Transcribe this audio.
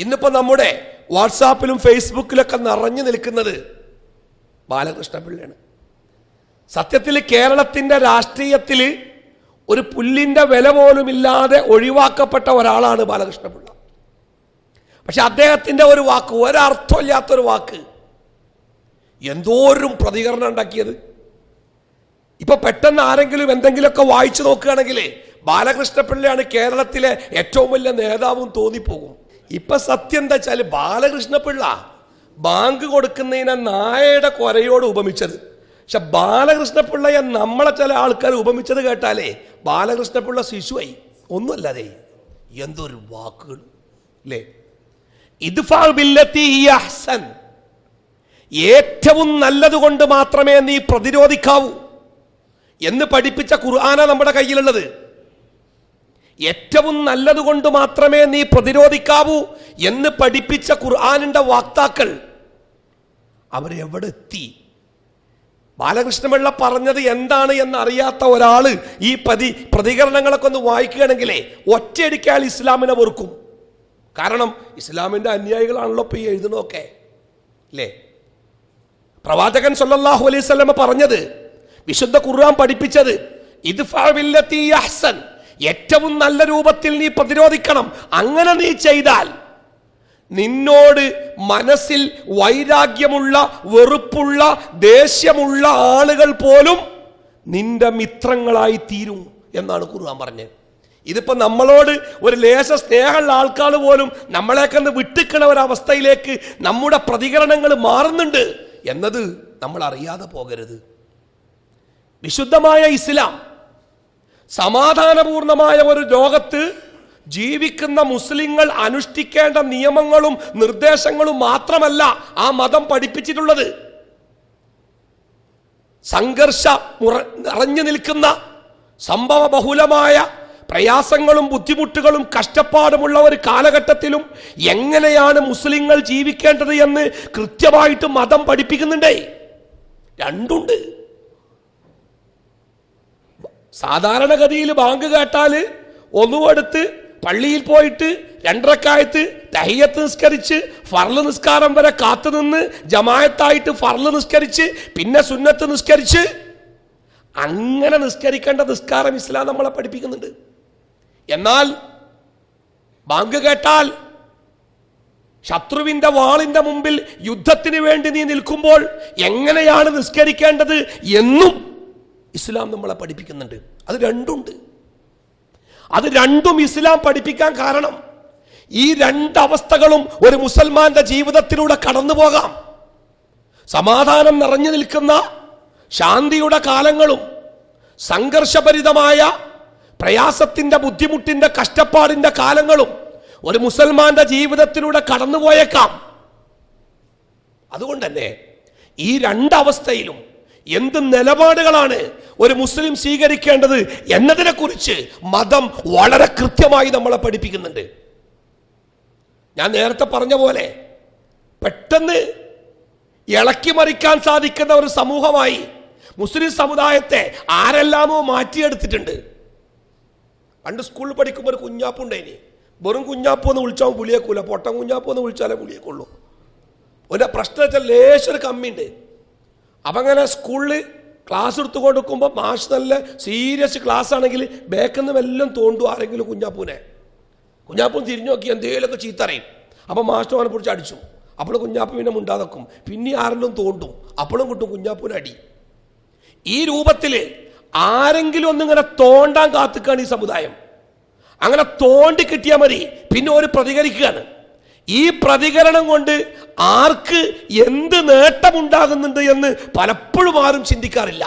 ഇന്നിപ്പോ നമ്മുടെ വാട്സാപ്പിലും ഫേസ്ബുക്കിലൊക്കെ നിറഞ്ഞു നിൽക്കുന്നത് ബാലകൃഷ്ണപിള്ളയാണ്. സത്യത്തിൽ കേരളത്തിന്റെ രാഷ്ട്രീയത്തിൽ ഒരു പുല്ലിന്റെ വില പോലും ഇല്ലാതെ ഒഴിവാക്കപ്പെട്ട ഒരാളാണ് ബാലകൃഷ്ണപിള്ള. പക്ഷെ അദ്ദേഹത്തിന്റെ ഒരു വാക്ക് ഒരർത്ഥമില്ലാത്തൊരു വാക്ക് എന്തോരും പ്രതികരണം ഉണ്ടാക്കിയത്. ഇപ്പൊ പെട്ടെന്ന് ആരെങ്കിലും എന്തെങ്കിലുമൊക്കെ വായിച്ചു നോക്കുകയാണെങ്കിൽ ബാലകൃഷ്ണപിള്ളയാണ് കേരളത്തിലെ ഏറ്റവും വലിയ നേതാവും തോന്നിപ്പോകും. ഇപ്പൊ സത്യം എന്താ വെച്ചാൽ ബാലകൃഷ്ണപിള്ള ബാങ്ക് കൊടുക്കുന്നതിനെ നായയുടെ കൊരയോട് ഉപമിച്ചത്. പക്ഷെ ബാലകൃഷ്ണപിള്ളയെ നമ്മളെ ചില ആൾക്കാർ ഉപമിച്ചത് കേട്ടാലേ ബാലകൃഷ്ണപിള്ള ശിശുവായി. ഒന്നുമല്ലാതെ എന്തൊരു വാക്കുകൾ അല്ലേ ഇത് അഹ്സൻ. ഏറ്റവും നല്ലതുകൊണ്ട് മാത്രമേ നീ പ്രതിരോധിക്കാവൂ എന്ന് പഠിപ്പിച്ച ഖുർആന നമ്മുടെ കയ്യിലുള്ളത്. ഏറ്റവും നല്ലതുകൊണ്ട് മാത്രമേ നീ പ്രതിരോധിക്കാവൂ എന്ന് പഠിപ്പിച്ച ഖുർആാനിന്റെ വാക്താക്കൾ അവരെവിടെ എത്തി? ബാലകൃഷ്ണപിള്ള പറഞ്ഞത് എന്താണ് എന്നറിയാത്ത ഒരാൾ ഈ പതി പ്രതികരണങ്ങളൊക്കെ ഒന്ന് വായിക്കുകയാണെങ്കിലേ ഒറ്റയടിക്കാൽ ഇസ്ലാമിനെ വെറുക്കും. കാരണം ഇസ്ലാമിന്റെ അനുയായികളാണല്ലോ ഇപ്പോൾ ഈ എഴുതണമൊക്കെ അല്ലേ? പ്രവാചകൻ സൊല്ലാഹു സ്വലമ പറഞ്ഞത് വിശുദ്ധ ഖുർആൻ പഠിപ്പിച്ചത് ഇത് ഏറ്റവും നല്ല രൂപത്തിൽ നീ പ്രതിരോധിക്കണം. അങ്ങനെ നീ ചെയ്താൽ നിന്നോട് മനസ്സിൽ വൈരാഗ്യമുള്ള വെറുപ്പുള്ള ദേഷ്യമുള്ള ആളുകൾ പോലും നിന്റെ മിത്രങ്ങളായി തീരും എന്നാണ് ഖുർആൻ പറഞ്ഞത്. ഇതിപ്പോ നമ്മളോട് ഒരു ലേശ സ്നേഹമുള്ള ആൾക്കാർ പോലും നമ്മളെക്കന്ന് വിട്ടിക്കണ ഒരവസ്ഥയിലേക്ക് നമ്മുടെ പ്രതികരണങ്ങൾ മാറുന്നുണ്ട് എന്നത് നമ്മൾ അറിയാതെ പോകരുത്. വിശുദ്ധമായ ഇസ്ലാം സമാധാനപൂർണമായ ഒരു ലോകത്ത് ജീവിക്കുന്ന മുസ്ലിങ്ങൾ അനുഷ്ഠിക്കേണ്ട നിയമങ്ങളും നിർദ്ദേശങ്ങളും മാത്രമല്ല ആ മതം പഠിപ്പിച്ചിട്ടുള്ളത്. സംഘർഷ നിറഞ്ഞു നിൽക്കുന്ന സംഭവ ബഹുലമായ പ്രയാസങ്ങളും ബുദ്ധിമുട്ടുകളും കഷ്ടപ്പാടുമുള്ള ഒരു കാലഘട്ടത്തിലും എങ്ങനെയാണ് മുസ്ലിങ്ങൾ ജീവിക്കേണ്ടത് എന്ന് കൃത്യമായിട്ട് മതം പഠിപ്പിക്കുന്നുണ്ടേ. രണ്ടുണ്ട്. സാധാരണഗതിയിൽ ബാങ്ക് കേട്ടാൽ ഒന്നുമെടുത്ത് പള്ളിയിൽ പോയിട്ട് രണ്ടരക്കായത്ത് തഹിയത്ത് നിസ്കരിച്ച് ഫർൾ നിസ്കാരം വരെ കാത്തുനിന്ന് ജമായത്തായിട്ട് ഫർൾ നിസ്കരിച്ച് പിന്നെ സുന്നത്ത് നിസ്കരിച്ച് അങ്ങനെ നിസ്കരിക്കേണ്ട നിസ്കാരം ഇസ്ലാം നമ്മളെ പഠിപ്പിക്കുന്നുണ്ട്. എന്നാൽ ബാങ്ക് കേട്ടാൽ ശത്രുവിന്റെ വാളിന്റെ മുമ്പിൽ യുദ്ധത്തിന് വേണ്ടി നീ നിൽക്കുമ്പോൾ എങ്ങനെയാണ് നിസ്കരിക്കേണ്ടത് എന്നും ഇസ്ലാം നമ്മളെ പഠിപ്പിക്കുന്നുണ്ട്. അത് രണ്ടുണ്ട്. അത് രണ്ടും ഇസ്ലാം പഠിപ്പിക്കാൻ കാരണം ഈ രണ്ടവസ്ഥകളും ഒരു മുസൽമാന്റെ ജീവിതത്തിലൂടെ കടന്നു പോകാം. സമാധാനം നിറഞ്ഞു നിൽക്കുന്ന ശാന്തിയുടെ കാലങ്ങളും സംഘർഷഭരിതമായ പ്രയാസത്തിന്റെ ബുദ്ധിമുട്ടിന്റെ കഷ്ടപ്പാടിന്റെ കാലങ്ങളും ഒരു മുസൽമാന്റെ ജീവിതത്തിലൂടെ കടന്നുപോയേക്കാം അതുകൊണ്ട് തന്നെ ഈ രണ്ടവസ്ഥയിലും എന്ത് നിലപാടുകളാണ് ഒരു മുസ്ലിം സ്വീകരിക്കേണ്ടത് എന്നതിനെ കുറിച്ച് മതം വളരെ കൃത്യമായി നമ്മളെ പഠിപ്പിക്കുന്നുണ്ട്. ഞാൻ നേരത്തെ പറഞ്ഞ പോലെ പെട്ടെന്ന് ഇളക്കി മറിക്കാൻ സാധിക്കുന്ന ഒരു സമൂഹമായി മുസ്ലിം സമുദായത്തെ ആരെല്ലാമോ മാറ്റിയെടുത്തിട്ടുണ്ട്. പണ്ട് സ്കൂളിൽ പഠിക്കുമ്പോൾ ഒരു കുഞ്ഞാപ്പുണ്ടായിനി വെറും കുഞ്ഞാപ്പു എന്ന് വിളിച്ചാൽ പുളിയേക്കൂല. പൊട്ടൻ കുഞ്ഞാപ്പു എന്ന് വിളിച്ചാലേ പുളിയേക്കുള്ളൂ. ഒരു പ്രശ്നം വെച്ചാൽ ലേശൊരു കമ്മിയുണ്ട്. അപ്പം അങ്ങനെ സ്കൂളിൽ ക്ലാസ് എടുത്ത് കൊടുക്കുമ്പോൾ മാഷ് നല്ല സീരിയസ് ക്ലാസ് ആണെങ്കിൽ ബേക്കിൽ നിന്ന് വല്ലതും തോണ്ടു ആരെങ്കിലും കുഞ്ഞാപ്പൂനെ. കുഞ്ഞാപ്പൂൻ തിരിഞ്ഞു നോക്കി എന്തെങ്കിലുമൊക്കെ ചീത്തറയും. അപ്പോൾ മാസ്റ്റർ അവനെ പിടിച്ച് അടിച്ചു. അപ്പോൾ കുഞ്ഞാപ്പു പിന്നെ മുണ്ടാതക്കും പിന്നെ ആരെങ്കിലും തോണ്ടും. അപ്പോഴും കിട്ടും കുഞ്ഞാപ്പൂന് അടി. ഈ രൂപത്തിൽ ആരെങ്കിലും ഒന്നിങ്ങനെ തോണ്ടാൻ കാത്തുക്കാണ് ഈ സമുദായം. അങ്ങനെ തോണ്ടി കിട്ടിയാൽ മതി. പിന്നെ ഒരു പ്രതികരിക്കുകയാണ്. ഈ പ്രതികരണം കൊണ്ട് ആർക്ക് എന്ത് നേട്ടമുണ്ടാകുന്നുണ്ട് എന്ന് പലപ്പോഴും ആരും ചിന്തിക്കാറില്ല.